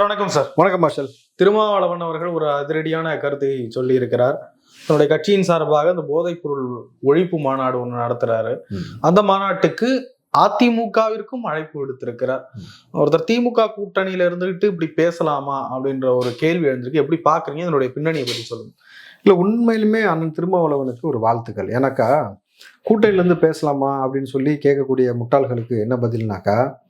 Sir வணக்கம் sir. வணக்கம் marshal Thirumavalavan அவர்கள் ஒரு அதிரடியான கருத்தை சொல்லி இருக்கிறார் தன்னுடைய கட்சியின் சார்பாக இந்த போதைப் பொருள் ஒழிப்பு மாநாடு ஒன்று நடத்துறாரு. அந்த மாநாட்டுக்கு அதிமுகவிற்கும் அழைப்பு விடுத்திருக்கிறார். ஒருத்தர் திமுக கூட்டணியில இருந்துகிட்டு இப்படி பேசலாமா அப்படின்ற ஒரு கேள்வி எழுந்திருக்கு. எப்படி பாக்குறீங்க? இதனுடைய பின்னணியை பத்தி சொல்லுங்க. இல்லை உண்மையிலுமே அண்ணன் திருமாவளவனுக்கு ஒரு வாழ்த்துக்கள். ஏன்னாக்கா கூட்டணியிலேருந்து பேசலாமா அப்படின்னு சொல்லி கேட்கக்கூடிய முட்டாள்களுக்கு என்ன பதில்னாக்கா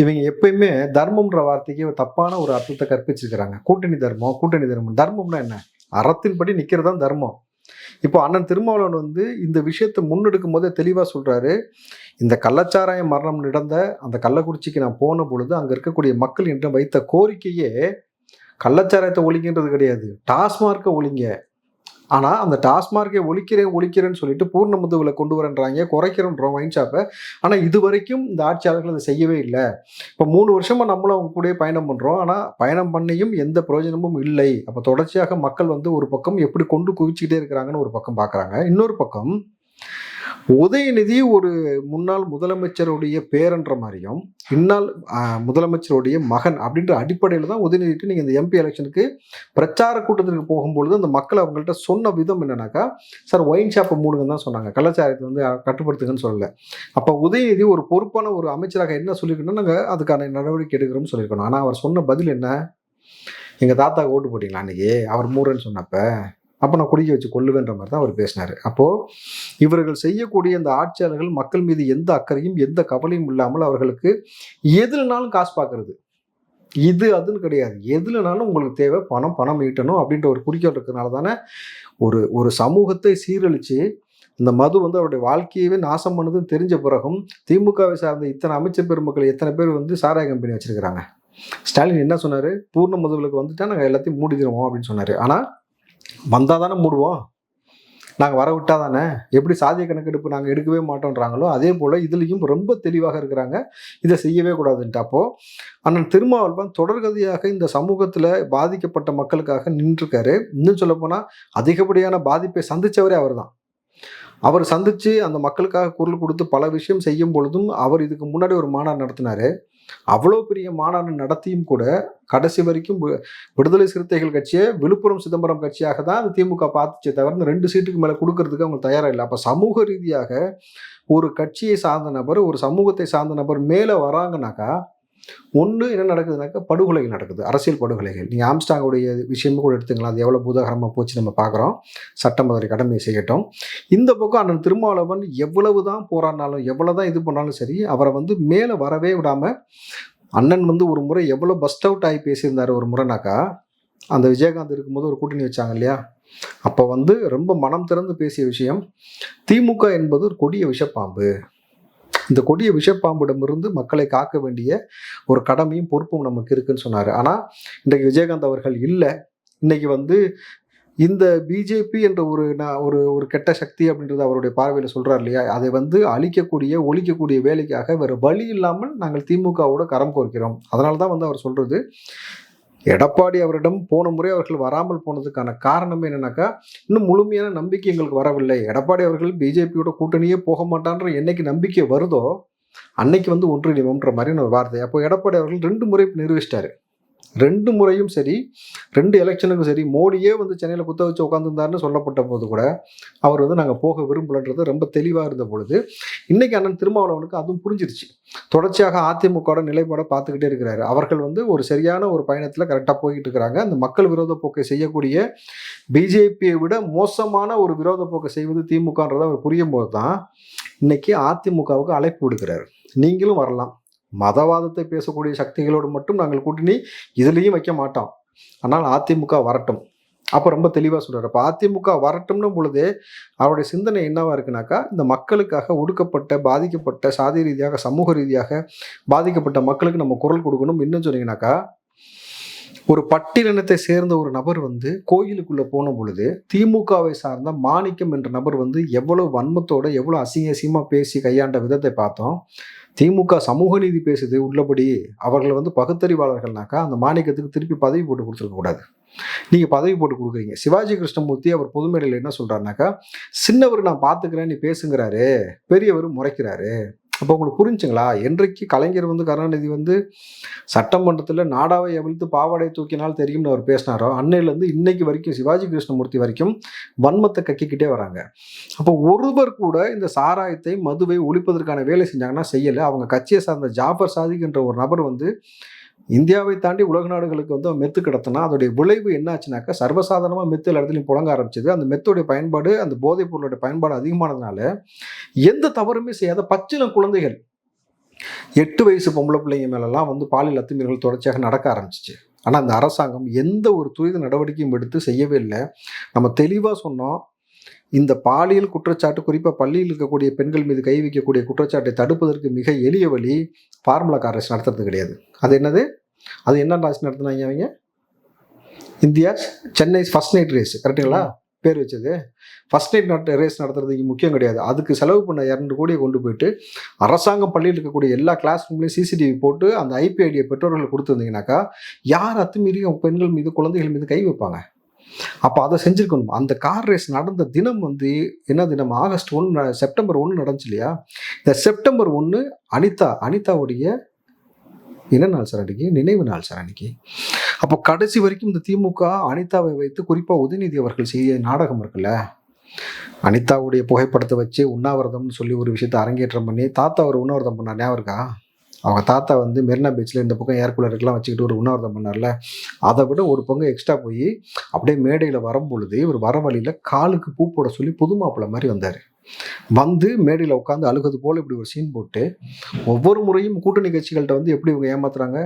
இவங்க எப்பயுமே தர்மம்ன்ற வார்த்தைக்கு ஒரு தப்பான ஒரு அர்த்தத்தை கற்பிச்சிருக்கிறாங்க. கூட்டணி தர்மம் கூட்டணி தர்மம். தர்மம்னா என்ன? அறத்தின்படி நிற்கிறது தான் தர்மம். இப்போ அண்ணன் திருமாவளவன் வந்து இந்த விஷயத்தை முன்னெடுக்கும் போதே தெளிவாக சொல்கிறாரு இந்த கள்ளச்சாராய மரணம் நடந்த அந்த கள்ளக்குறிச்சிக்கு நான் போன பொழுது அங்கே இருக்கக்கூடிய மக்கள் என்று வைத்த கோரிக்கையே கள்ளச்சாராயத்தை ஒழிங்கன்றது கிடையாது. டாஸ்மார்க்கை ஒழிங்க. ஆனால் அந்த டாஸ்மார்க்கை ஒழிக்கிறேன் ஒழிக்கிறேன்னு சொல்லிட்டு பூர்ணமுதுவில் கொண்டு வரன்றாங்க. குறைக்கிறோன்றோம் வைன் ஷாப்பை ஆனால் இது வரைக்கும் இந்த ஆட்சியாளர்கள் அதை செய்யவே இல்லை. இப்போ மூணு வருஷமாக நம்மளும் அவங்க கூடயே பயணம் பண்ணுறோம் ஆனால் பயணம் பண்ணியும் எந்த பிரயோஜனமும் இல்லை. அப்போ தொடர்ச்சியாக மக்கள் வந்து ஒரு பக்கம் எப்படி கொண்டு குவிச்சுக்கிட்டே இருக்கிறாங்கன்னு ஒரு பக்கம் பார்க்குறாங்க இன்னொரு பக்கம் உதயநிதி ஒரு முன்னாள் முதலமைச்சருடைய பேரன்ற மாதிரியும் இந்நாள் முதலமைச்சருடைய மகன் அப்படின்ற அடிப்படையில் தான் உதயநிதிக்கு நீங்கள் இந்த எம்பி எலெக்ஷனுக்கு பிரச்சார கூட்டத்திற்கு போகும்பொழுது அந்த மக்கள் அவங்கள்ட்ட சொன்ன விதம் என்னன்னாக்கா சார் ஒயின் ஷாப்பை மூடுங்கன்னு தான் சொன்னாங்க. கலாச்சாரத்தை வந்து கட்டுப்படுத்துங்கன்னு சொல்லலை. அப்போ உதயநிதி ஒரு பொறுப்பான ஒரு அமைச்சராக என்ன சொல்லியிருக்கணும் நாங்கள் அதுக்கான நடவடிக்கை எடுக்கிறோம்னு சொல்லியிருக்கணும். ஆனால் அவர் சொன்ன பதில் என்ன? எங்கள் தாத்தாவுக்கு ஓட்டு போட்டிங்களா அன்றைக்கி அவர் மூடுன்னு சொன்னப்போ அப்போ நான் குடிக்க வச்சு கொள்ளுவேன்ற மாதிரி தான் அவர் பேசினார். அப்போது இவர்கள் செய்யக்கூடிய இந்த ஆட்சியாளர்கள் மக்கள் மீது எந்த அக்கறையும் எந்த கவலையும் இல்லாமல் அவர்களுக்கு எதுலனாலும் காசு பார்க்கறது இது அதுன்னு கிடையாது. எதுலனாலும் உங்களுக்கு தேவை பணம் பணம் ஈட்டணும் அப்படின்ற ஒரு குறிக்கோள் இருக்கிறதுனால தானே ஒரு ஒரு சமூகத்தை சீரழித்து இந்த மது வந்து அவருடைய வாழ்க்கையவே நாசம் பண்ணதுன்னு தெரிஞ்ச பிறகும் திமுகவை சார்ந்த இத்தனை அமைச்சர் பெருமக்கள் எத்தனை பேர் வந்து சாராய கம்பெனி வச்சுருக்கிறாங்க. ஸ்டாலின் என்ன சொன்னார்? பூர்ண மதுவிலுக்கு வந்துட்டா நாங்கள் எல்லாத்தையும் மூடிக்கிறோம் அப்படின்னு சொன்னார். ஆனால் வந்தால் தானே மூடுவோம். நாங்கள் வர விட்டா தானே எப்படி சாதிய கணக்கெடுப்பு நாங்கள் எடுக்கவே மாட்டோன்றாங்களோ அதே போல் இதுலேயும் ரொம்ப தெளிவாக இருக்கிறாங்க. இதை செய்யவே கூடாதுன்ட்டு. அப்போது அண்ணன் திருமாவளவன் தொடர்கதியாக இந்த சமூகத்தில் பாதிக்கப்பட்ட மக்களுக்காக நின்றுருக்காரு. இன்னும் சொல்லப்போனால் அதிகப்படியான பாதிப்பை சந்தித்தவரே அவர் தான் அவர் சந்தித்து அந்த மக்களுக்காக குரல் கொடுத்து பல விஷயம் செய்யும் பொழுதும் அவர் இதுக்கு முன்னாடி ஒரு மாநாடு நடத்தினார். அவ்வளோ பெரிய மாநாடு நடத்தியும் கூட கடைசி வரைக்கும் வி- விடுதலை சிறுத்தைகள் கட்சியை விழுப்புரம் சிதம்பரம் கட்சியாக தான் அது திமுக பார்த்துச்சே தவிர ரெண்டு சீட்டுக்கு மேலே கொடுக்கறதுக்கு அவங்க தயாராக இல்லை. அப்போ சமூக ரீதியாக ஒரு கட்சியை சார்ந்த நபர் ஒரு சமூகத்தை சார்ந்த நபர் மேலே வராங்கனாக்கா ஒன்று என்ன நடக்குதுனாக்கா படுகொலைகள் நடக்குது அரசியல் படுகொலைகள். நீங்கள் ஆம்ஸ்டாங்குடைய விஷயமும் கூட எடுத்துக்கலாம். அது எவ்வளோ பூதாகரமாக போச்சு நம்ம பார்க்குறோம். சட்டம் அதனை கடமையை செய்யட்டும். இந்த பக்கம் அண்ணன் திருமாவளவன் எவ்வளவு தான் போராடினாலும் எவ்வளோ தான் இது பண்ணாலும் சரி அவரை வந்து மேலே வரவே விடாமல் அண்ணன் வந்து ஒரு முறை எவ்வளோ பஸ்ட் அவுட் ஆகி பேசியிருந்தார் ஒரு முறைனாக்கா அந்த விஜயகாந்த் இருக்கும்போது ஒரு கூட்டணி வச்சாங்க இல்லையா? அப்போ வந்து ரொம்ப மனம் திறந்து பேசிய விஷயம் திமுக என்பது ஒரு கொடிய விஷப்பாம்பு. இந்த கொடிய விஷப்பாம்பிடமிருந்து மக்களை காக்க வேண்டிய ஒரு கடமையும் பொறுப்பும் நமக்கு இருக்குன்னு சொன்னார். ஆனால் இன்றைக்கு விஜயகாந்த் அவர்கள் இல்லை. இன்னைக்கு வந்து இந்த பிஜேபி என்ற ஒரு நான் ஒரு ஒரு கெட்ட சக்தி அப்படின்றது அவருடைய பார்வையில் சொல்கிறார் இல்லையா? அதை வந்து அழிக்கக்கூடிய ஒழிக்கக்கூடிய வேலைக்காக வேறு வழி இல்லாமல் நாங்கள் திமுகவோட கரம் கோர்க்கிறோம். அதனால தான் வந்து அவர் சொல்கிறது எடப்பாடி அவரிடம் போன முறை அவர்கள் வராமல் போனதுக்கான காரணம் என்னன்னாக்கா இன்னும் முழுமையான நம்பிக்கை எங்களுக்கு வரவில்லை. எடப்பாடி அவர்கள் பிஜேபியோட கூட்டணியே போக மாட்டான்ற என்னைக்கு நம்பிக்கை வருதோ அன்னைக்கு வந்து ஒன்றிணைவோம்ன்ற மாதிரியான ஒரு வார்த்தை. அப்போ எடப்பாடி அவர்கள் ரெண்டு முறை நிரூபிச்சிட்டாரு. ரெண்டு முறையும் சரி ரெண்டு எலெக்ஷனுக்கும் சரி மோடியே வந்து சென்னையில் குத்த வச்சு உட்காந்துருந்தாருன்னு சொல்லப்பட்ட போது கூட அவர் வந்து நாங்கள் போக விரும்பலன்றது ரொம்ப தெளிவாக இருந்த பொழுது இன்றைக்கி அண்ணன் திருமாவளவனுக்கு அதுவும் புரிஞ்சிருச்சு. தொடர்ச்சியாக அதிமுகவோட நிலைப்பாடை பார்த்துக்கிட்டே இருக்கிறாரு. அவர்கள் வந்து ஒரு சரியான ஒரு பயணத்தில் கரெக்டாக போய்கிட்டு இருக்கிறாங்க. அந்த மக்கள் விரோத போக்கை செய்யக்கூடிய பிஜேபியை விட மோசமான ஒரு விரோத போக்கை செய்வது திமுகன்றதை அவர் புரியும் போது தான் இன்னைக்கு அதிமுகவுக்கு அழைப்பு விடுக்கிறார். நீங்களும் வரலாம். மதவாதத்தை பேசக்கூடிய சக்திகளோடு மட்டும் நாங்கள் கூட்டணி இதுலேயும் வைக்க மாட்டோம். ஆனால் அதிமுக வரட்டும். அப்போ ரொம்ப தெளிவாக சொல்கிறார் அப்போ அதிமுக வரட்டும்னு பொழுதே அவருடைய சிந்தனை என்னவாக இருக்குனாக்கா இந்த மக்களுக்காக ஒடுக்கப்பட்ட பாதிக்கப்பட்ட சாதி ரீதியாக சமூக ரீதியாக பாதிக்கப்பட்ட மக்களுக்கு நம்ம குரல் கொடுக்கணும். இன்னும் சொன்னீங்கன்னாக்கா ஒரு பட்டியலினத்தை சேர்ந்த ஒரு நபர் வந்து கோயிலுக்குள்ள போன பொழுது திமுகவை சார்ந்த மாணிக்கம் என்ற நபர் வந்து எவ்வளவு வன்மத்தோட எவ்வளவு அசிங்க அசிங்கமா பேசி கையாண்ட விதத்தை பார்த்தோம். திமுக சமூக நீதி பேசுது உள்ளபடி அவர்கள் வந்து பகுத்தறிவாளர்கள்னாக்கா அந்த மாணிக்கத்துக்கு திருப்பி பதவி போட்டு கொடுத்துருக்க கூடாது. நீங்க பதவி போட்டு கொடுக்குறீங்க. சிவாஜி கிருஷ்ணமூர்த்தி அவர் பொதுமேடையில் என்ன சொல்றாருனாக்கா சின்னவர் நான் பார்த்துக்கிறேன் நீ பேசுங்கிறாரு பெரியவர் முறைக்கிறாரு அப்போ உங்களுக்கு புரிஞ்சுங்களா? என்றைக்கு கலைஞர் வந்து கருணாநிதி வந்து சட்டமன்றத்தில் நாடாவை அவிழ்த்து பாவாடை தூக்கினால் தெரியும்னு அவர் பேசினாரோ அன்னையிலேருந்து இன்னைக்கு வரைக்கும் சிவாஜி கிருஷ்ணமூர்த்தி வரைக்கும் வன்மத்தை கக்கிக்கிட்டே வராங்க. அப்போ ஒருவர் கூட இந்த சாராயத்தை மதுவை ஒழிப்பதற்கான வேலை செஞ்சாங்கன்னா செய்யலை. அவங்க கட்சியை சார்ந்த ஜாஃபர் சாதிக் என்ற ஒரு நபர் வந்து இந்தியாவை தாண்டி உலக நாடுகளுக்கு வந்து மெத்து கிடத்தினா அதோடைய விளைவு என்னாச்சுனாக்கா சர்வசாதாரணமாக மெத்து எல்லா இடத்துலையும் புழங்க ஆரம்பிச்சது. அந்த மெத்தோடைய பயன்பாடு அந்த போதைப் பொருளோட பயன்பாடு அதிகமானதுனால எந்த தவறுமே செய்யாத பச்சிலம் குழந்தைகள். எட்டு வயசு பொம்பளை பிள்ளைங்க மேலெல்லாம் வந்து பாலியல் அத்துமீறல்கள் தொடர்ச்சியாக நடக்க ஆரம்பிச்சிச்சு. ஆனால் அந்த அரசாங்கம் எந்த ஒரு துரித நடவடிக்கையும் எடுத்து செய்யவே இல்லை. நம்ம தெளிவாக சொன்னோம் இந்த பாலியல் குற்றச்சாட்டு குறிப்பாக பள்ளியில் இருக்கக்கூடிய பெண்கள் மீது கை வைக்கக்கூடிய குற்றச்சாட்டை தடுப்பதற்கு மிக எளிய வழி ஃபார்முலா காரஸ் நடத்துறது கிடையாது. அது என்னது? அது என்ன ராசி நடத்துனாங்க அவங்க? India Chennai first night race கரெக்டுங்களா பேர் வச்சது. ஃபர்ஸ்ட் நைட் நட் ரேஸ் நடத்துறதுக்கு முக்கியம் கிடையாது. அதுக்கு செலவு பண்ண இரண்டு கோடியை கொண்டு போயிட்டு அரசாங்கம் பள்ளியில் இருக்கக்கூடிய எல்லா கிளாஸ் ரூம்லையும் சிசிடிவி போட்டு அந்த ஐபி ஐடியை பெற்றோர்கள் கொடுத்துருந்தீங்கன்னாக்கா யார் அத்துமீறி பெண்கள் மீது குழந்தைகள் மீது கை வைப்பாங்க. அப்போ அதை செஞ்சுருக்கணும். அந்த கார் ரேஸ் நடந்த தினம் வந்து என்ன தினம்? ஆகஸ்ட் ஒன்று செப்டம்பர் ஒன்று நடந்துச்சு இல்லையா? இந்த செப்டம்பர் ஒன்று அனிதா அனிதாவுடைய என்ன நாள் சார் அன்றைக்கி நினைவு நாள் சார் அன்னைக்கு அப்போ கடைசி வரைக்கும் இந்த திமுக அனிதாவை வைத்து குறிப்பாக உதயநிதி அவர்கள் செய்ய நாடகம் இருக்குல்ல? அனிதாவுடைய புகைப்படத்தை வச்சு உண்ணாவிரதம்னு சொல்லி ஒரு விஷயத்தை அரங்கேற்றம் பண்ணி தாத்தா ஒரு உண்ணாவிரதம் பண்ணார் ஞாபகம் இருக்கா? அவங்க தாத்தா வந்து மெரினா பீச்சில் இந்த பக்கம் ஏர் கூலருக்கெல்லாம் வச்சுக்கிட்டு ஒரு உண்ணாவிரதம் பண்ணார்ல. அதை விட ஒரு பங்கு எக்ஸ்ட்ரா போய் அப்படியே மேடையில் வரும்பொழுது ஒரு வர வழியில் காலுக்கு பூ போட சொல்லி புது மாப்பிள்ளை மாதிரி வந்தார். வந்து மேடையில் உட்காந்து அழுகுது போல் இப்படி ஒரு சீன் போட்டு ஒவ்வொரு முறையும் கூட்டணி கட்சிகள்கிட்ட வந்து எப்படி இவங்க ஏமாத்துறாங்க?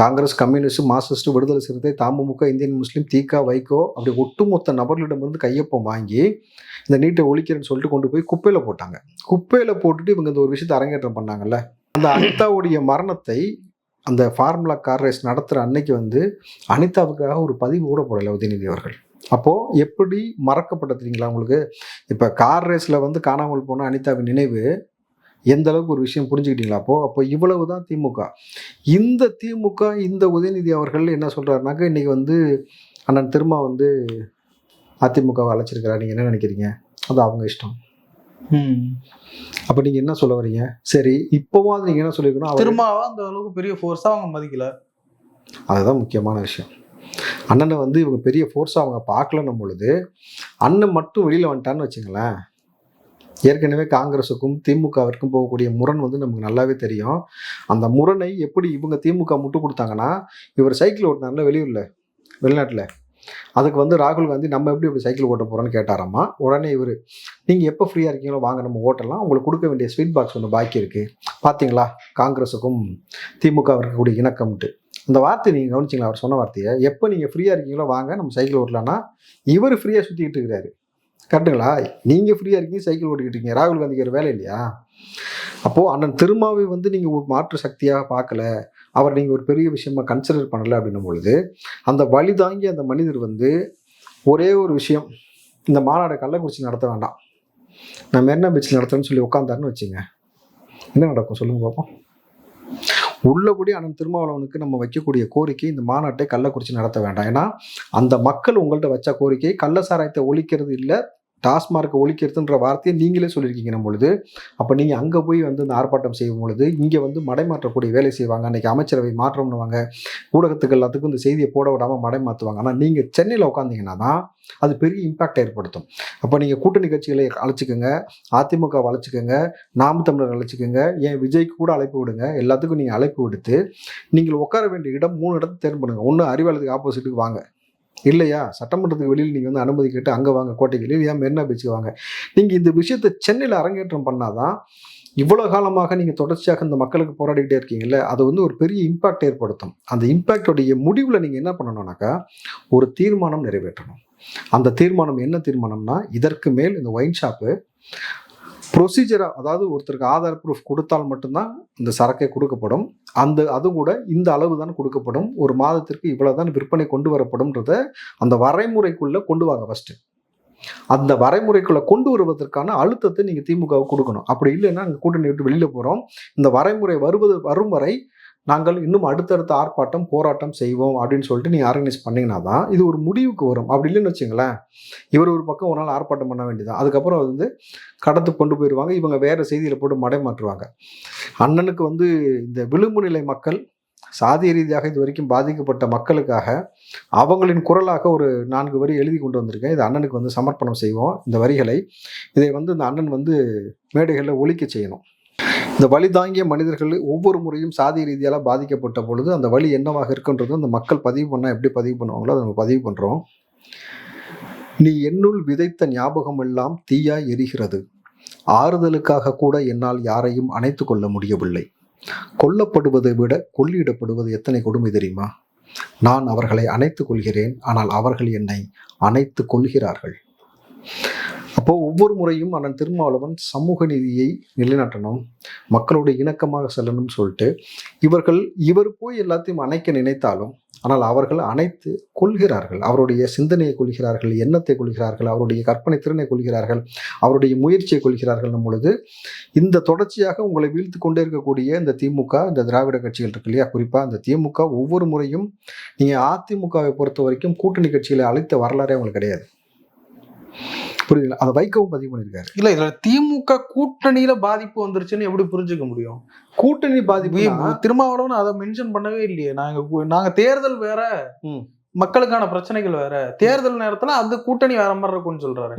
காங்கிரஸ் கம்யூனிஸ்ட் மார்க்சிஸ்ட் விடுதலை சிறுத்தை தமுமுக இந்தியன் முஸ்லீம் தீகா வைகோ அப்படி ஒட்டுமொத்த நபர்களிடமிருந்து கையொப்பம் வாங்கி இந்த நீட்டை ஒழிக்கிறேன்னு சொல்லிட்டு கொண்டு போய் குப்பையில் போட்டாங்க. குப்பையில் போட்டுட்டு இவங்க இந்த ஒரு விஷயத்தை அரங்கேற்றம் பண்ணாங்கல்ல. அந்த அனிதாவுடைய மரணத்தை அந்த ஃபார்முலா கார் ரேஸ் நடத்துகிற அன்னைக்கு வந்து அனிதாவுக்காக ஒரு பதிவு கூட போடலை உதயநிதி அவர்கள். அப்போது எப்படி மறக்கப்பட்ட தெரியுங்களா உங்களுக்கு? இப்போ கார் ரேஸில் வந்து காணாமல் போன அனிதாவின் நினைவு எந்த அளவுக்கு ஒரு விஷயம் புரிஞ்சுக்கிட்டீங்களா அப்போ? அப்போ இவ்வளவு தான் திமுக. இந்த திமுக இந்த உதயநிதி அவர்கள் என்ன சொல்கிறாருனாக்கா இன்றைக்கி வந்து அண்ணன் திரும்ப வந்து அதிமுகவை அழைச்சிருக்கிறார். நீங்கள் என்ன நினைக்கிறீங்க? அது அவங்க இஷ்டம். அப்ப நீங்க என்ன சொல்ல வரீங்க? சரி இப்போவாது நீங்க என்ன சொல்லிருக்கணும்? திருமாவா அந்த அளவுக்கு பெரிய ஃபோர்ஸா அவங்க மதிக்கல. அதுதான் முக்கியமான விஷயம். அண்ணனை வந்து இவங்க பெரிய ஃபோர்ஸாக அவங்க பார்க்கலன்னும் பொழுது அண்ணன் மட்டும் வெளியில் வந்துட்டான்னு வச்சுங்களேன். ஏற்கனவே காங்கிரஸுக்கும் திமுகவிற்கும் போகக்கூடிய முரண் வந்து நமக்கு நல்லாவே தெரியும். அந்த முரணை எப்படி இவங்க திமுக முட்டு கொடுத்தாங்கன்னா இவர் சைக்கிள் ஓட்டினார்ல வெளியூரில் வெளிநாட்டில்? அதுக்கு வந்து ராகுல் காந்தி நம்ம எப்படி இப்படி சைக்கிள் ஓட்ட போகிறோன்னு கேட்டாராம்மா உடனே இவர் நீங்கள் எப்போ ஃப்ரீயாக இருக்கீங்களோ வாங்க நம்ம ஓட்டலாம். உங்களுக்கு கொடுக்க வேண்டிய ஸ்வீட் பாக்ஸ் ஒன்று பாக்கி இருக்குது பார்த்தீங்களா காங்கிரஸுக்கும் திமுக இருக்கக்கூடிய இணக்கம்ட்டு அந்த வார்த்தை நீங்கள் கவனிச்சிங்களா? அவர் சொன்ன வார்த்தையை எப்போ நீங்கள் ஃப்ரீயாக இருக்கீங்களோ வாங்க நம்ம சைக்கிள் ஓட்டலாம்னா இவர் ஃப்ரீயாக சுற்றிக்கிட்டு இருக்கிறாரு. கரெக்டுங்களா நீங்கள் ஃப்ரீயாக இருக்கீங்க சைக்கிள் ஓட்டிக்கிட்டு இருக்கீங்க. ராகுல் காந்திக்கு ஒரு வேலை இல்லையா? அப்போது அண்ணன் திருமாவை வந்து நீங்கள் ஒரு மாற்று சக்தியாக பார்க்கல. அவர் நீங்கள் ஒரு பெரிய விஷயமா கன்சிடர் பண்ணலை அப்படின்னும் பொழுது அந்த வழி தாங்கி அந்த மனிதர் வந்து ஒரே ஒரு விஷயம் இந்த மாநாடு கள்ளக்குறிச்சி நடத்த வேண்டாம். நான் மெரினா பீச்சில் நடத்துறேன்னு சொல்லி உட்காந்தாருன்னு வச்சுங்க. என்ன நடக்கும் சொல்லுங்க பார்ப்போம் உள்ளபடி அண்ணன் திருமாவளவனுக்கு நம்ம வைக்கக்கூடிய கோரிக்கை இந்த மாநாட்டை கள்ளக்குறிச்சி நடத்த வேண்டாம். ஏன்னா அந்த மக்கள் உங்கள்கிட்ட வச்ச கோரிக்கை கள்ள சாராயத்தை ஒழிக்கிறது இல்லை டாஸ்மார்க்கை ஒழிக்கிறதுன்ற வார்த்தையை நீங்களே சொல்லியிருக்கீங்க நம்ம பொழுது. அப்போ நீங்கள் அங்கே போய் வந்து இந்த ஆர்ப்பாட்டம் செய்யும் பொழுது இங்கே வந்து மடைமாற்றக்கூடிய வேலை செய்வாங்க. அன்றைக்கி அமைச்சரவை மாற்றம் பண்ணுவாங்க ஊடகத்துக்கு எல்லாத்துக்கும் இந்த செய்தியை போட விடாமல் மடை மாற்றுவாங்க ஆனால் நீங்கள் சென்னையில் உட்காந்தீங்கன்னா தான் அது பெரிய இம்பாக்ட் ஏற்படுத்தும். அப்போ நீங்கள் கூட்டணி கட்சிகளை அழைச்சிக்கோங்க அதிமுக அழைச்சிக்கோங்க நாம் தமிழர் அழைச்சிக்கோங்க ஏன் விஜய்க்கு கூட அழைப்பு விடுங்க எல்லாத்துக்கும் நீங்கள் அழைப்பு விடுத்து நீங்கள் உட்கார வேண்டிய இடம் மூணு இடத்தை தேர்வு பண்ணுங்கள் ஒன்று அறிவாளத்துக்கு ஆப்போசிட்டுக்கு வாங்க. இல்லையா? சட்டமன்றத்துக்கு வெளியில் நீங்கள் வந்து அனுமதி கேட்டு அங்கே வாங்க கோட்டைக்கு இல்லையா மெரினா பீச்சுக்கு வாங்க? நீங்கள் இந்த விஷயத்தை சென்னையில் அரங்கேற்றம் பண்ணாதான் இவ்வளோ காலமாக நீங்கள் தொடர்ச்சியாக இந்த மக்களுக்கு போராடிக்கிட்டே இருக்கீங்கல்ல அது வந்து ஒரு பெரிய இம்பாக்ட் ஏற்படுத்தும். அந்த இம்பாக்டோடைய முடிவில் நீங்கள் என்ன பண்ணணும்னாக்கா ஒரு தீர்மானம் நிறைவேற்றணும். அந்த தீர்மானம் என்ன தீர்மானம்னா இதற்கு மேல் இந்த ஒயின் ஷாப்பு ப்ரொசீஜராக அதாவது ஒருத்தருக்கு ஆதார் ப்ரூஃப் கொடுத்தால் மட்டும்தான் இந்த சரக்கை கொடுக்கப்படும். அந்த அது கூட இந்த அளவு தான் கொடுக்கப்படும். ஒரு மாதத்திற்கு இவ்வளோ தான் விற்பனை கொண்டு வரப்படும்ன்றத அந்த வரைமுறைக்குள்ளே கொண்டு வாங்க ஃபஸ்ட்டு அந்த வரைமுறைக்குள்ளே கொண்டு வருவதற்கான அழுத்தத்தை நீங்கள் திமுகவுக்கு கொடுக்கணும். அப்படி இல்லைன்னா அங்கே கூட்டணி விட்டு வெளியில் போகிறோம் இந்த வரைமுறை வருவது வரும் வரை நாங்கள் இன்னும் அடுத்தடுத்த ஆர்ப்பாட்டம் போராட்டம் செய்வோம் அப்படின்னு சொல்லிட்டு நீங்கள் ஆர்கனைஸ் பண்ணிங்கன்னா தான் இது ஒரு முடிவுக்கு வரும். அப்படி இல்லைன்னு வச்சுங்களேன் இவர் ஒரு பக்கம் ஒரு நாள் ஆர்ப்பாட்டம் பண்ண வேண்டியதான் அதுக்கப்புறம் அது வந்து கடத்து கொண்டு போயிடுவாங்க இவங்க வேறு செய்தியில் போட்டு மடை மாற்றுவாங்க. அண்ணனுக்கு வந்து இந்த விளிம்பு நிலை மக்கள் சாதிய ரீதியாக இது வரைக்கும் பாதிக்கப்பட்ட மக்களுக்காக அவங்களின் குரலாக ஒரு நான்கு வரி எழுதி கொண்டு வந்திருக்கேன். இது அண்ணனுக்கு வந்து சமர்ப்பணம் செய்வோம். இந்த வரிகளை இதை வந்து இந்த அண்ணன் வந்து மேடைகளில் ஒழிக்க செய்யணும். இந்த வழி தாங்கிய மனிதர்கள் ஒவ்வொரு முறையும் சாதி ரீதியால் பாதிக்கப்பட்ட பொழுது அந்த வழி என்னவாக இருக்குன்றது அந்த மக்கள் பதிவு பண்ணால் எப்படி பதிவு பண்ணுவாங்களோ அதை நம்ம பதிவு பண்ணுறோம் நீ என்னுள் விதைத்த ஞாபகம் எல்லாம் தீயாய் எரிகிறது. ஆறுதலுக்காக கூட என்னால் யாரையும் அணைத்து கொள்ள முடியவில்லை. கொல்லப்படுவதை விட கொள்ளிடப்படுவது எத்தனை கொடுமை தெரியுமா? நான் அவர்களை அணைத்துக் கொள்கிறேன் ஆனால் அவர்கள் என்னை அணைத்து கொள்கிறார்கள். அப்போ ஒவ்வொரு முறையும் அண்ணன் திருமாவளவன் சமூக நீதியை நிலைநாட்டணும் மக்களுடைய இணக்கமாக செல்லணும்னு சொல்லிட்டு இவர்கள் இவர் போய் எல்லாத்தையும் அணைக்க நினைத்தாலும் ஆனால் அவர்கள் அனைத்து கொள்கிறார்கள். அவருடைய சிந்தனையை கொள்கிறார்கள் எண்ணத்தை கொள்கிறார்கள் அவருடைய கற்பனை திறனை கொள்கிறார்கள் அவருடைய முயற்சியை கொள்கிறார்கள். பொழுது இந்த தொடர்ச்சியாக உங்களை வீழ்த்து கொண்டே இருக்கக்கூடிய இந்த திமுக இந்த திராவிட கட்சிகள் இருக்கு இல்லையா? குறிப்பாக இந்த திமுக ஒவ்வொரு முறையும் நீங்கள் அதிமுகவை பொறுத்த வரைக்கும் கூட்டணி கட்சிகளை அழைத்த வரலாறே அவங்களுக்கு கிடையாது. புரியுதுங்களா? அதை வைக்கவும் பதிவு பண்ணியிருக்காரு இல்ல இதுல திமுக கூட்டணியில பாதிப்பு வந்துருச்சுன்னு எப்படி புரிஞ்சுக்க முடியும்? கூட்டணி பாதிப்பு திருமாவளவன் அதை மென்ஷன் பண்ணவே இல்லையே. நாங்க நாங்க தேர்தல் வேற. மக்களுக்கான பிரச்சனைகள் வேற. தேர்தல் நேரத்துல அந்த கூட்டணி வேற மாதிரி இருக்கும்னு சொல்றாரு.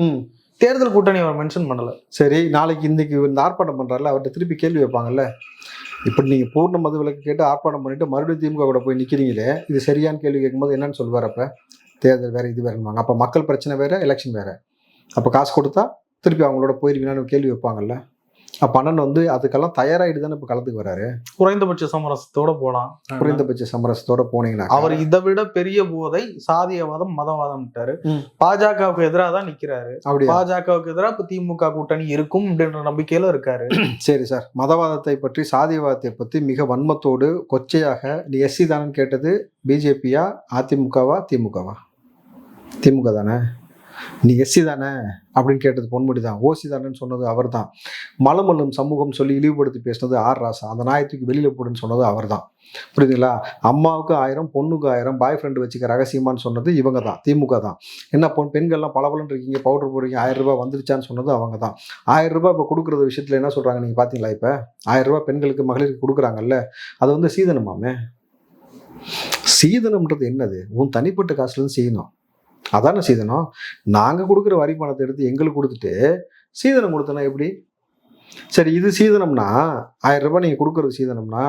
தேர்தல் கூட்டணி அவர் மென்ஷன் பண்ணல. சரி நாளைக்கு இன்னைக்கு இந்த ஆர்ப்பாட்டம் பண்றாருல அவர்கிட்ட திருப்பி கேள்வி வைப்பாங்கல்ல? இப்படி நீங்க பூர்ண மது விலக்கு கேட்டு ஆர்ப்பாட்டம் பண்ணிட்டு மறுபடியும் திமுக கூட போய் நிக்கிறீங்களே இது சரியான கேள்வி கேட்கும்போது என்னன்னு சொல்லுவார் அப்ப? தேர்தல் வேற இது வேறவாங்க அப்ப மக்கள் பிரச்சனை வேற எலெக்ஷன் வேற. அப்ப காசு கொடுத்தா திருப்பி அவங்களோட போயிருவீங்கன்னு கேள்வி வைப்பாங்கல்ல. அப்ப அண்ணன் வந்து அதுக்கெல்லாம் தயாராகிட்டு தானே இப்ப களத்துக்கு வராரு. குறைந்தபட்ச சமரசத்தோட போலாம். குறைந்தபட்ச சமரசத்தோட போனீங்கன்னா அவர் இதை விட பெரிய போதை சாதியவாதம் மதவாதம்ட்டாரு. பாஜகவுக்கு எதிராக தான் நிக்கிறாரு. அப்படியா? பாஜகவுக்கு எதிராக இப்ப திமுக கூட்டணி இருக்கும் அப்படின்ற நம்பிக்கையில இருக்காரு. சரி சார். மதவாதத்தை பற்றி சாதியவாதத்தை பற்றி மிக வன்மத்தோடு கொச்சையாக நீ எஸ்சி தானன்னு கேட்டது பிஜேபியா அதிமுகவா திமுகவா? திமுக தானே? நீ எஸ்சி தானே அப்படின்னு கேட்டது பொன்முடி தான். ஓசி தானேன்னு சொன்னது அவர் தான். மலமல்லும் சமூகம் சொல்லி இழிவுபடுத்தி பேசினது ஆர் ராசா. அந்த நாயத்துக்கு வெளியில் போடுன்னு சொன்னது அவர் தான். புரியுதுங்களா? அம்மாவுக்கு ஆயிரம் பொண்ணுக்கு ஆயிரம் பாய் ஃப்ரெண்டு வச்சுக்க ரகசியமானு சொன்னது இவங்க தான் திமுக தான். என்ன பொன் பெண்கள்லாம் பளபளன்னு இருக்கீங்க பவுடர் போடுறீங்க ஆயிரம் ரூபாய் வந்துருச்சான்னு சொன்னது அவங்க தான். ஆயிரம் ரூபாய் இப்போ கொடுக்குறது விஷயத்தில் என்ன சொல்கிறாங்க நீங்கள் பார்த்தீங்களா இப்போ? ஆயிரம் ரூபாய் பெண்களுக்கு மகளிருக்கு கொடுக்குறாங்கல்ல அது வந்து சீதனமாமே? சீதனம்ன்றது என்னது? உன் தனிப்பட்ட காசுலேருந்து செய்யணும். அதான சீதனம்? நாங்கள் கொடுக்குற வரி பணத்தை எடுத்து எங்களுக்கு கொடுத்துட்டு சீதனம் கொடுத்தனா எப்படி? சரி இது சீதனம்னா ஆயிரம் ரூபாய் நீங்கள் கொடுக்குறது சீதனம்னா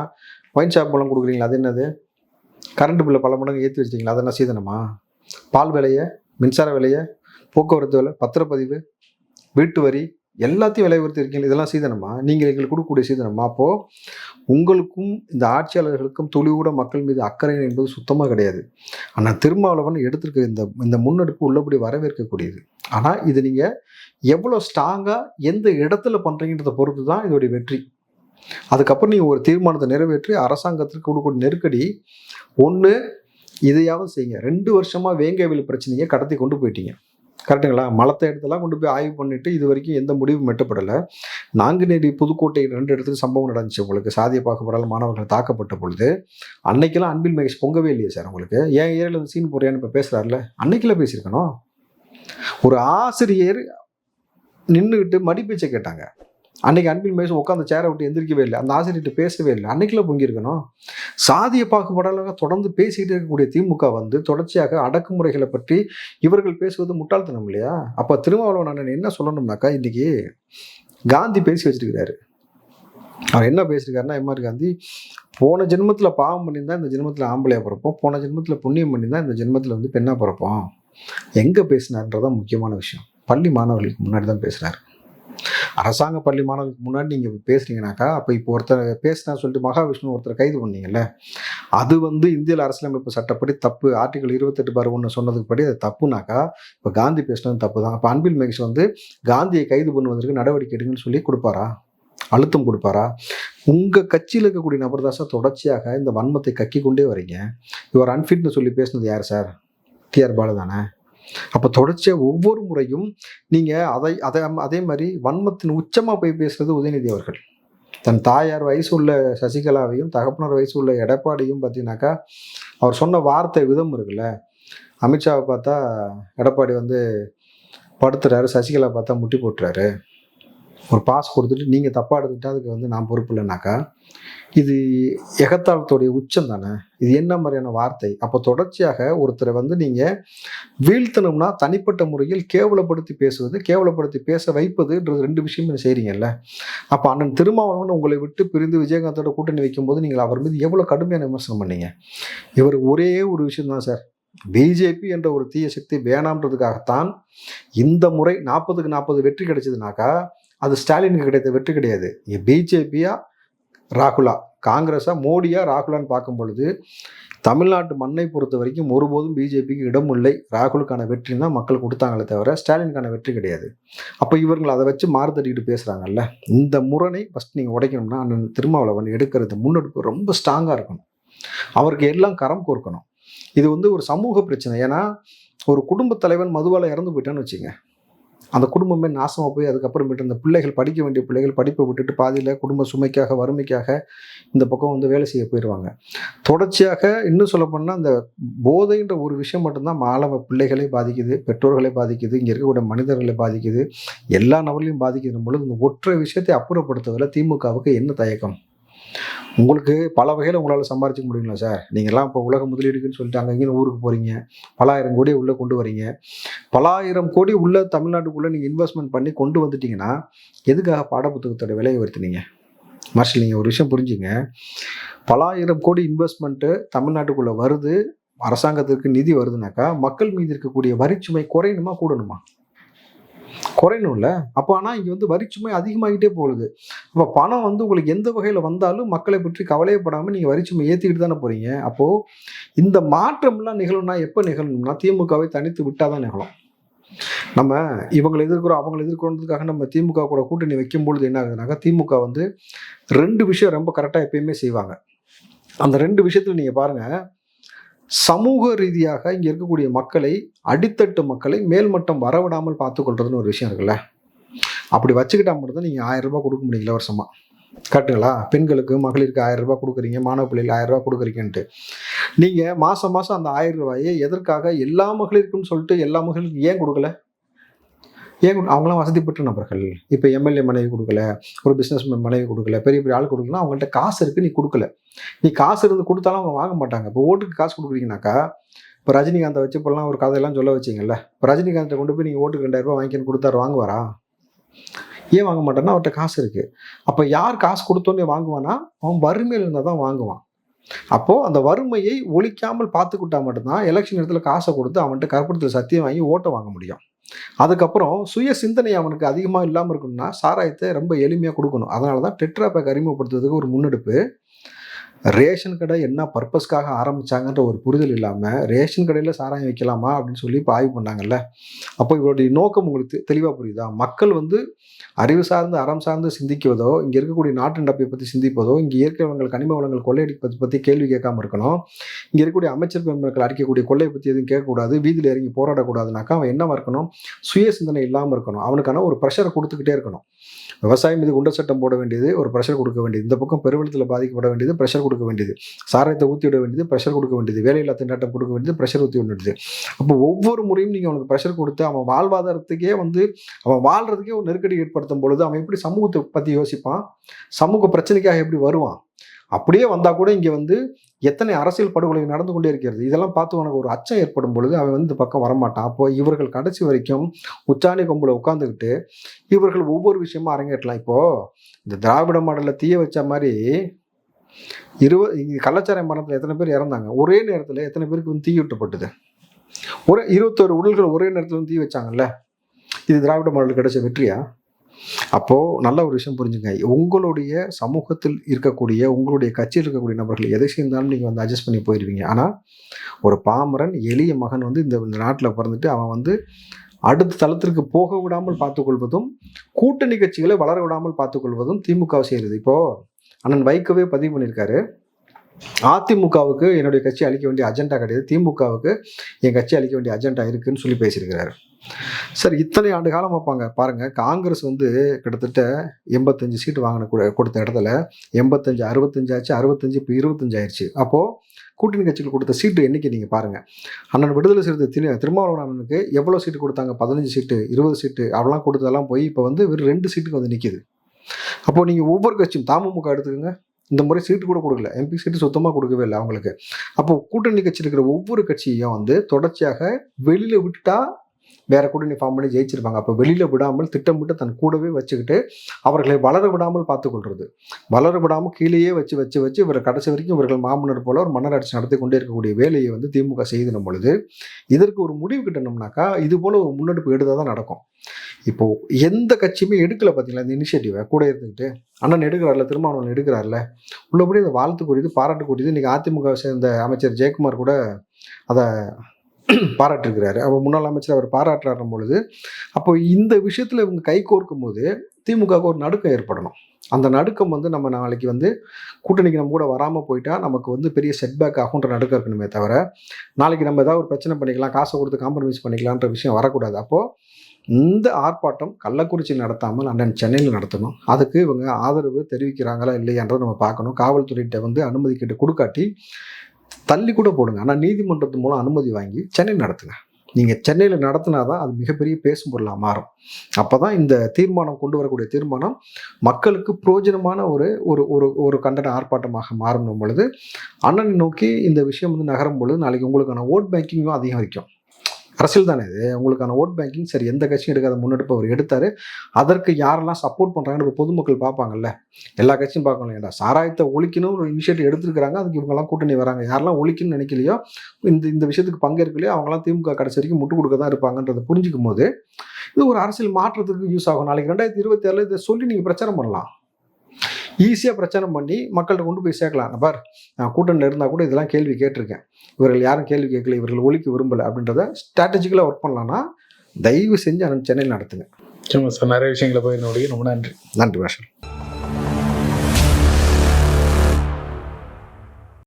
ஒயின் ஷாப் மூலம் கொடுக்குறீங்களா? அது என்னது? கரண்ட் பில்லை பல மடங்கு ஏற்றி வச்சிட்டீங்களா? அதெல்லாம் சீதனமா? பால் விலையை மின்சார விலையை போக்குவரத்து விலை பத்திரப்பதிவு வீட்டு வரி எல்லாத்தையும் விலை உயர்த்தி இருக்கீங்க. இதெல்லாம் சீதனமா? நீங்கள் எங்களுக்கு கொடுக்கக்கூடிய சீதனமா? அப்போது உங்களுக்கும் இந்த ஆட்சியாளர்களுக்கும் துளிகூட மக்கள் மீது அக்கறை என்பது சுத்தமாக கிடையாது. ஆனால் திருமாவளவன் எடுத்திருக்க இந்த இந்த முன்னெடுப்பு உள்ளபடி வரவேற்கக்கூடியது. ஆனால் இது நீங்கள் எவ்வளோ ஸ்ட்ராங்காக எந்த இடத்துல பண்ணுறீங்கன்றத பொறுத்து தான் இதோடைய வெற்றி. அதுக்கப்புறம் நீங்கள் ஒரு தீர்மானத்தை நிறைவேற்றி அரசாங்கத்திற்கு கொடுக்கூடிய நெருக்கடி ஒன்று இதையாவது செய்யுங்க. ரெண்டு வருஷமாக வேங்கவேல் பிரச்சனையை கடத்தி கொண்டு போயிட்டீங்க. கரெக்டுங்களா? மலத்தை இடத்தெல்லாம் கொண்டு போய் ஆய்வு பண்ணிவிட்டு இது வரைக்கும் எந்த முடிவும் எட்டப்படலை. நாங்குநேரி புதுக்கோட்டை ரெண்டு இடத்துல சம்பவம் நடந்துச்சு உங்களுக்கு. சாதிய பார்க்கப்படாத மாணவர்கள் தாக்கப்பட்ட பொழுது. அன்னைக்கெல்லாம் அன்பில் மகேஷ் பொங்கவே இல்லையே சார் உங்களுக்கு? ஏன் ஏரியாவில் வந்து சீன் போறியான்னு இப்போ பேசுகிறாருல அன்னைக்கெல்லாம் பேசியிருக்கணும். ஒரு ஆசிரியர் நின்றுக்கிட்டு மடிப்பீச்சை கேட்டாங்க. அன்னைக்கு அன்பின் மகேஷ் உட்காந்து சேரை விட்டு எந்திரிக்கவே இல்லை. அந்த ஆசிரியர்கிட்ட பேசவே இல்லை. அன்னைக்கெல்லாம் பொங்கியிருக்கணும். சாதிய பாகுபாடாக தொடர்ந்து பேசிக்கிட்டு இருக்கக்கூடிய திமுக வந்து தொடர்ச்சியாக அடக்குமுறைகளை பற்றி இவர்கள் பேசுவது முட்டாள்தனம் இல்லையா? அப்போ திருமாவளவன் அண்ணன் என்ன சொல்லணும்னாக்கா இன்னைக்கு காந்தி பேசி வச்சிருக்கிறாரு. அவர் என்ன பேசியிருக்காருன்னா எம்ஆர் காந்தி போன ஜென்மத்தில் பாவம் பண்ணியிருந்தா இந்த ஜென்மத்தில் ஆம்பளையா பிறப்போம். போன ஜென்மத்தில் புண்ணியம் பண்ணியிருந்தா இந்த ஜென்மத்தில் வந்து பெண்ணாக பிறப்போம். எங்கே பேசினார்ன்றதான் முக்கியமான விஷயம். பள்ளி மாணவர்களுக்கு முன்னாடி தான் பேசுகிறார் அரசாங்க பள்ளி மாணவர்களுக்கு முன்னாடி நீங்கள் பேசுறீங்கனாக்கா அப்போ இப்போ ஒருத்தர் பேசினா சொல்லிட்டு மகாவிஷ்ணு ஒருத்தர் கைது பண்ணீங்கல்ல? அது வந்து இந்திய அரசியலமைப்பு சட்டப்படி தப்பு. ஆர்டிகல் இருபத்தெட்டு பார் ஒன்று சொன்னதுக்கு படி அது தப்புனாக்கா இப்போ காந்தி பேசினது தப்பு தான் அப்போ அன்பில் மகேஷ் வந்து காந்தியை கைது பண்ணுவதற்கு நடவடிக்கை எடுங்கன்னு சொல்லி கொடுப்பாரா? அழுத்தம் கொடுப்பாரா? உங்கள் கட்சியில் இருக்கக்கூடிய நபர் தான் சார் தொடர்ச்சியாக இந்த வன்மத்தை கக்கி கொண்டே வரீங்க இவர் அன்ஃபிட்னு சொல்லி பேசுனது யார் சார்? டிஆர் பாலு தானே? அப்போ தொடர்ச்சியாக ஒவ்வொரு முறையும் நீங்கள் அதை அதை அதே மாதிரி வன்மத்தின் உச்சமாக போய் பேசுகிறது உதயநிதி அவர்கள். தன் தாயார் வயசு உள்ள சசிகலாவையும் தகப்பனார் வயசு உள்ள எடப்பாடியும் பார்த்தீங்கன்னாக்கா அவர் சொன்ன வார்த்தை விதம் இருக்குல்ல. அமித்ஷாவை பார்த்தா எடப்பாடி வந்து படுத்துறாரு சசிகலா பார்த்தா முட்டி போட்டுறாரு. ஒரு பாஸ் கொடுத்துட்டு நீங்கள் தப்பாக எடுத்துக்கிட்டா அதுக்கு வந்து நான் பொறுப்பு இல்லைனாக்கா இது எகத்தாளத்துடைய உச்சம் தானே? இது என்ன மாதிரியான வார்த்தை? அப்போ தொடர்ச்சியாக ஒருத்தரை வந்து நீங்கள் வீழ்த்தணும்னா தனிப்பட்ட முறையில் கேவலப்படுத்தி பேசுவது கேவலப்படுத்தி பேச வைப்பதுன்றது ரெண்டு விஷயம் செய்கிறீங்கல்ல அப்போ அண்ணன் திருமாவளவன் உங்களை விட்டு பிரிந்து விஜயகாந்தோட கூட்டணி வைக்கும்போது நீங்கள் அவர் மீது எவ்வளோ கடுமையான விமர்சனம் பண்ணீங்க? இவர் ஒரே ஒரு விஷயம் தான் சார். பிஜேபி என்ற ஒரு தீய சக்தி வேணாம்ன்றதுக்காகத்தான் இந்த முறை நாற்பதுக்கு நாற்பது வெற்றி கிடைச்சதுனாக்கா அது ஸ்டாலினுக்கு கிடைத்த வெற்றி கிடையாது. இங்கே பிஜேபியா ராகுலா? காங்கிரஸா மோடியா ராகுலான்னு பார்க்கும் பொழுது தமிழ்நாட்டு மண்ணை பொறுத்த வரைக்கும் ஒருபோதும் பிஜேபிக்கு இடம் இல்லை. ராகுலுக்கான வெற்றி தான் மக்கள் கொடுத்தாங்களே தவிர ஸ்டாலினுக்கான வெற்றி கிடையாது. அப்போ இவர்கள் அதை வச்சு மாறுதட்டிட்டு பேசுகிறாங்கல்ல இந்த முரணை ஃபஸ்ட் நீங்கள் உடைக்கணும்னா அண்ணன் திருமாவளவன் எடுக்கிறது முன்னெடுப்பு ரொம்ப ஸ்ட்ராங்காக இருக்கணும். அவருக்கு எல்லாம் கரம் கோர்க்கணும். இது வந்து ஒரு சமூக பிரச்சனை. ஏன்னா ஒரு குடும்பத் தலைவன் மதுவால் இறந்து போயிட்டான்னு வச்சுங்க அந்த குடும்பமே நாசமாக போய் அதுக்கப்புறமேட்டு அந்த பிள்ளைகள் படிக்க வேண்டிய பிள்ளைகள் படிப்பை விட்டுட்டு பாதியில் குடும்ப சுமைக்காக வறுமைக்காக இந்த பக்கம் வந்து வேலை செய்ய போயிடுவாங்க தொடர்ச்சியாக இன்னும் சொல்லப்போனால் அந்த போதைன்ற ஒரு விஷயம் மட்டும்தான் மாணவ பிள்ளைகளை பாதிக்குது பெற்றோர்களை பாதிக்குது இங்கே இருக்கக்கூடிய மனிதர்களை பாதிக்குது எல்லா நபர்களையும் பாதிக்கிற பொழுது இந்த ஒற்றை விஷயத்தை அப்புறப்படுத்துவதில் திமுகவுக்கு என்ன தயக்கம்? உங்களுக்கு பல வகையில் உங்களால் சம்பாரிச்சிக்க முடியுங்களா சார்? நீங்கள்லாம் இப்போ உலக முதலீடுக்குன்னு சொல்லிட்டு அங்கே ஊருக்கு போகிறீங்க பலாயிரம் கோடி உள்ளே கொண்டு வரீங்க. பலாயிரம் கோடி உள்ள தமிழ்நாட்டுக்குள்ளே நீங்கள் இன்வெஸ்ட்மெண்ட் பண்ணி கொண்டு வந்துட்டீங்கன்னா எதுக்காக பாடப்புத்தகத்தோட விலையை உயர்த்தினீங்க? மார்ஷல் நீங்கள் ஒரு விஷயம் புரிஞ்சுங்க. பலாயிரம் கோடி இன்வெஸ்ட்மெண்ட்டு தமிழ்நாட்டுக்குள்ளே வருது. அரசாங்கத்திற்கு நிதி வருதுனாக்கா மக்கள் மீது இருக்கக்கூடிய வரிச்சுமை குறையணுமா கூடணுமா? குறையணும்ல. அப்போ ஆனால் இங்கே வந்து வரிச்சுமை அதிகமாகிட்டே போகுது. அப்போ பணம் வந்து உங்களுக்கு எந்த வகையில் வந்தாலும் மக்களை பற்றி கவலையப்படாமல் நீங்கள் வரிச்சுமை ஏற்றிக்கிட்டு தானே போகிறீங்க அப்போது இந்த மாற்றம்லாம் நிகழும்னா எப்போ நிகழணும்னா திமுகவை தனித்து விட்டால் தான் நிகழும். நம்ம இவங்களை எதிர்க்கிறோம் அவங்களை எதிர்க்கிறோன்றதுக்காக நம்ம திமுக கூட கூட்டணி வைக்கும் பொழுது என்ன ஆகுதுனாக்கா திமுக வந்து ரெண்டு விஷயம் ரொம்ப கரெக்டாக எப்பயுமே செய்வாங்க. அந்த ரெண்டு விஷயத்தில் நீங்கள் பாருங்கள் சமூக ரீதியாக இங்கே இருக்கக்கூடிய மக்களை அடித்தட்டு மக்களை மேல்மட்டம் வரவிடாமல் பார்த்துக்கொள்றதுன்னு ஒரு விஷயம் இருக்குல்ல? அப்படி வச்சுக்கிட்டா மட்டும்தான் நீங்கள் ஆயிரம் ரூபாய் கொடுக்க முடியும் இலவசமாக கரெக்டுங்களா பெண்களுக்கு மகளிருக்கு ஆயிரம் ரூபாய் கொடுக்குறீங்க மாணவ பிள்ளைகள் ஆயிரம் ரூபாய் கொடுக்குறீங்கன்ட்டு. நீங்கள் மாதம் மாதம் அந்த ஆயிரம் ரூபாயை எதற்காக எல்லா மகளிருக்கும் சொல்லிட்டு எல்லா மகளிருக்கும் ஏன் கொடுக்கல? ஏன் அவங்களாம் வசதி பெற்ற நபர்கள். இப்போ எம்எல்ஏ மனைவி கொடுக்கல ஒரு பிஸ்னஸ் மனைவி கொடுக்கல பெரிய பெரிய ஆள் கொடுக்கல அவங்கள்ட்ட காசு இருக்குது நீ கொடுக்கல. நீ காசு இருந்து கொடுத்தாலும் அவங்க வாங்க மாட்டாங்க. இப்போ ஓட்டுக்கு காசு கொடுக்குறீங்கனாக்கா இப்போ ரஜினிகாந்தை வச்சு இப்போல்லாம் ஒரு கதையெல்லாம் சொல்ல வச்சிங்கல்ல இப்போ ரஜினிகாந்தை கொண்டு போய் நீங்கள் ஓட்டுக்கு ரெண்டாயிரம் ரூபாய் வாங்கின்னு கொடுத்தாரு வாங்குவாரா? ஏன் வாங்க மாட்டேன்னா அவர்கிட்ட காசு இருக்குது அப்போ யார் காசு கொடுத்தோன்னே வாங்குவானா அவன் வறுமையில் இருந்தால் தான் வாங்குவான். அப்போது அந்த வறுமையை ஒழிக்காமல் பார்த்துக்கிட்டா மட்டும்தான் எலெக்ஷன் இடத்துல காசை கொடுத்து அவன்கிட்ட கற்பூரத்தில் சத்தியம் வாங்கி ஓட்டை வாங்க முடியும். அதுக்கப்புறம் சுய சிந்தனை அவனுக்கு அதிகமாக இல்லாமல் இருக்கணும்னா சாராயத்தை ரொம்ப எளிமையாக கொடுக்கணும். அதனால தான் டெட்ராபேக் அறிமுகப்படுத்துறதுக்கு ஒரு முன்னெடுப்பு. ரேஷன் கடை என்ன பர்பஸ்க்காக ஆரம்பிச்சாங்கன்ற ஒரு புரிதல் இல்லாமல் ரேஷன் கடையில் சாராயம் வைக்கலாமா அப்படின்னு சொல்லி இப்போ ஆய்வு பண்ணாங்கல்ல? அப்போ இவருடைய நோக்கம் உங்களுக்கு தெளிவாக புரியுதா? மக்கள் வந்து அறிவு சார்ந்து அறம் சார்ந்து சிந்திக்குவதோ இங்கே இருக்கக்கூடிய நாட்டு நடப்பை பற்றி சிந்திப்பதோ இங்கே இயற்கை வளங்கள் கனிம வளங்கள் கொள்ளையடிப்பதை பற்றி கேள்வி கேட்காம இருக்கணும். இங்கே இருக்கக்கூடிய அமைச்சர் பெருமக்கள் அடிக்கக்கூடிய கொள்ளையை பற்றி எதுவும் கேட்கக்கூடாது. வீதியில் இறங்கி போராடக்கூடாதுனாக்கா அவன் என்ன இருக்கணும்? சுய சிந்தனை இல்லாமல் இருக்கணும். அவனுக்கான ஒரு ப்ரெஷரை கொடுத்துக்கிட்டே இருக்கணும். விவசாயம் மீது குண்ட சட்டம் போட வேண்டியது ஒரு ப்ரெஷர் கொடுக்க வேண்டியது. இந்த பக்கம் பெருவெளத்தில் பாதிக்கப்பட வேண்டியது ப்ரெஷர் கொடுக்க வேண்டியது. சாராயத்தை ஊற்றி விட வேண்டியது ப்ரெஷர் கொடுக்க வேண்டியது. வேலையில்லா திண்டாட்டம் கொடுக்க வேண்டியது ப்ரெஷர் ஊற்றி வேண்டியது. அப்போ ஒவ்வொரு முறையும் நீங்கள் அவனுக்கு ப்ரெஷர் கொடுத்து அவன் வாழ்வாதாரத்துக்கே வந்து அவன் வாழ்கிறதுக்கே ஒரு நெருக்கடி ஏற்படுத்தும் பொழுது அவன் எப்படி சமூகத்தை பற்றி யோசிப்பான்? சமூக பிரச்சனைக்காக எப்படி வருவான்? அப்படியே வந்தால் கூட இங்கே வந்து எத்தனை அரசியல் படுகொலை நடந்து கொண்டே இருக்கிறது? இதெல்லாம் பார்த்து உனக்கு ஒரு அச்சம் ஏற்படும் பொழுது அவன் வந்து இந்த பக்கம் வரமாட்டான். அப்போ இவர்கள் கடைசி வரைக்கும் உச்சாணி கொம்பில் உட்காந்துக்கிட்டு இவர்கள் ஒவ்வொரு விஷயமும் அரங்கேற்றலாம். இப்போ இந்த திராவிட மாடலில் தீய வச்ச மாதிரி இருபது இங்கே கள்ளச்சாராய மரணத்தில் எத்தனை பேர் இறந்தாங்க? ஒரே நேரத்தில் எத்தனை பேருக்கு வந்து தீயூட்டப்பட்டது? ஒரே இருபத்தோரு உடல்கள் ஒரே நேரத்தில் வந்து தீ வச்சாங்கல்ல? இது திராவிட மாடல் கிடைச்ச வெற்றியா? அப்போது நல்ல ஒரு விஷயம் புரிஞ்சுங்க. உங்களுடைய சமூகத்தில் இருக்கக்கூடிய உங்களுடைய கட்சியில் இருக்கக்கூடிய நபர்கள் எதை செய்தாலும் நீங்கள் வந்து அட்ஜஸ்ட் பண்ணி போயிடுவீங்க ஆனால் ஒரு பாமரன் எளிய மகன் வந்து இந்த இந்த நாட்டில் பிறந்துட்டு அவன் வந்து அடுத்த தளத்திற்கு போக விடாமல் பார்த்துக்கொள்வதும் கூட்டணி கட்சிகளை வளர விடாமல் பார்த்துக்கொள்வதும் திமுக செய்கிறது இப்போது அண்ணன் வைகோவே பதிவு பண்ணியிருக்காரு. அதிமுகவுக்கு என்னுடைய கட்சி அளிக்க வேண்டிய அஜெண்டா கிடையாது. திமுகவுக்கு என் கட்சி அளிக்க வேண்டிய அஜெண்டா இருக்குன்னு சொல்லி பேசியிருக்கிறாரு. சார் இத்தனை ஆண்டு காலம் வைப்பாங்க பாருங்க காங்கிரஸ் வந்து கிட்டத்தட்ட எண்பத்தஞ்சு சீட்டு வாங்கின கூட கொடுத்த இடத்துல எண்பத்தஞ்சு அறுபத்தஞ்சு ஆச்சு அறுபத்தஞ்சு இப்போ இருபத்தஞ்சு ஆயிடுச்சு. அப்போ கூட்டணி கட்சிகள் கொடுத்த சீட்டு எண்ணிக்கை நீங்கள் பாருங்கள் அண்ணன் விடுதலை சிறுத்தை திரு திருமாவளவன் அண்ணனுக்கு எவ்வளோ சீட்டு கொடுத்தாங்க? பதினஞ்சு சீட்டு இருபது சீட்டு அவெல்லாம் கொடுத்ததெல்லாம் போய் இப்போ வந்து வெறும் ரெண்டு சீட்டுக்கு வந்து நிற்கிது அப்போ நீங்கள் ஒவ்வொரு கட்சியும் தமுக எடுத்துக்கோங்க. இந்த முறை சீட்டு கூட கொடுக்கல. எம்பி சீட்டு சுத்தமாக கொடுக்கவே இல்லை அவங்களுக்கு. அப்போ கூட்டணி கட்சி இருக்கிற ஒவ்வொரு கட்சியும் வந்து தொடர்ச்சியாக வெளியில் விட்டுட்டா வேற கூட்டணி ஃபார்ம் பண்ணி ஜெயிச்சிருப்பாங்க. அப்போ வெளியில் விடாமல் திட்டமிட்டு தன் கூடவே வச்சுக்கிட்டு அவர்களை வளர விடாமல் பார்த்துக்கொள்றது. வளர விடாமல் கீழேயே வச்சு வச்சு வச்சு இவர் கடைசி வரைக்கும் இவர்கள் மாமன்னர் போல ஒரு மன்னர் நடத்தி கொண்டே இருக்கக்கூடிய வேலையை வந்து திமுக செய்திடும் பொழுது இதற்கு ஒரு முடிவு கிட்டணும்னாக்கா இது போல ஒரு முன்னெடுப்பு எடுத்தால் தான் நடக்கும். இப்போ எந்த கட்சியுமே எடுக்கல பார்த்தீங்களா இந்த இனிஷியேட்டிவை கூட இருந்துக்கிட்டு அண்ணன் எடுக்கிறார்ல திருமாவளவன் எடுக்கிறார்ல. உள்ளபடி இந்த வாழ்த்துக்குரியது பாராட்டுக்குரியது இன்னைக்கு அதிமுக சேர்ந்த அமைச்சர் ஜெயக்குமார் கூட அதை பாராட்டிருக்கிறாரு. அப்போ முன்னாள் அமைச்சர் அவர் பாராட்டுறாரும் பொழுது அப்போ இந்த விஷயத்தில் இவங்க கை கோர்க்கும் போது திமுகவுக்கு ஒரு நடுக்கம் ஏற்படணும். அந்த நடுக்கம் வந்து நம்ம நாளைக்கு வந்து கூட்டணிக்கு நம்ம கூட வராமல் போயிட்டா நமக்கு வந்து பெரிய செட்பேக் ஆகுன்ற நடுக்கம் இருக்கணுமே தவிர நாளைக்கு நம்ம ஏதாவது ஒரு பிரச்சனை பண்ணிக்கலாம் காசை கொடுத்து காம்ப்ரமைஸ் பண்ணிக்கலான்ற விஷயம் வரக்கூடாது. அப்போது இந்த ஆர்ப்பாட்டம் கள்ளக்குறிச்சி நடத்தாமல் அண்ணன் சென்னையில் நடத்தணும். அதுக்கு இவங்க ஆதரவு தெரிவிக்கிறாங்களா இல்லையான்றதை நம்ம பார்க்கணும். காவல்துறையிட்ட வந்து அனுமதி கேட்டு கொடுக்காட்டி தள்ளி கூட போடுங்க. ஆனால் நீதிமன்றத்து மூலம் அனுமதி வாங்கி சென்னையில் நடத்துங்க. நீங்கள் சென்னையில் நடத்தினா தான் அது மிகப்பெரிய பேசும் பொருளாக மாறும். அப்போ தான் இந்த தீர்மானம் கொண்டு வரக்கூடிய தீர்மானம் மக்களுக்கு புரோஜனமான ஒரு ஒரு ஒரு ஒரு கண்டன ஆர்ப்பாட்டமாக மாறும் பொழுது அண்ணனை நோக்கி இந்த விஷயம் வந்து நகரும் பொழுது நாளைக்கு உங்களுக்கான ஓட் பேங்கிங்கும் அதிகரிக்கும். அரசியல் தானே இது. உங்களுக்கான ஓட் பேங்கிங் சரி எந்த கட்சியும் எடுக்காத முன்னெடுப்பு அவர் எடுத்தார். அதற்கு யாரெல்லாம் சப்போர்ட் பண்ணுறாங்கன்னு இப்போ பொதுமக்கள் பார்ப்பாங்கல்ல. எல்லா கட்சியும் பார்க்கணும் ஏன்டா சாராயத்தை ஒழிக்கணும் ஒரு இனிஷியேட்டிவ் எடுத்துருக்காங்க அதுக்கு இவங்கெல்லாம் கூட்டணி வராங்க. யாரெல்லாம் ஒழிக்கணும்னு நினைக்கலையோ இந்த இந்த விஷயத்துக்கு பங்கேற்கலையோ அவங்களாம் திமுக கடைசி வரைக்கும் முட்டு கொடுக்க தான் இருப்பாங்கன்றதை புரிஞ்சுக்கும் போது இது ஒரு அரசியல் மாற்றத்துக்கு யூஸ் ஆகும். நாளைக்கு ரெண்டாயிரத்தி இருபத்தி ஏழில் இதை சொல்லி நீங்கள் பிரச்சாரம் பண்ணலாம். ஈஸியாக பிரச்சாரம் பண்ணி மக்கள்கிட்ட கொண்டு போய் சேர்க்கலாம். பார் நான் கூட்டணியில் இருந்தால் கூட இதெல்லாம் கேள்வி கேட்டிருக்கேன். இவர்கள் யாரும் கேள்வி கேட்கல இவர்கள் ஒழிக்க விரும்பலை அப்படின்றத ஸ்ட்ராட்டஜிக்கலாக ஒர்க் பண்ணலான்னா தயவு செஞ்சு அண்ணன் சென்னையில் நடத்துங்க. சும்மா சார் நிறைய விஷயங்களை போய் ரொம்ப நன்றி. நன்றி மாஷல்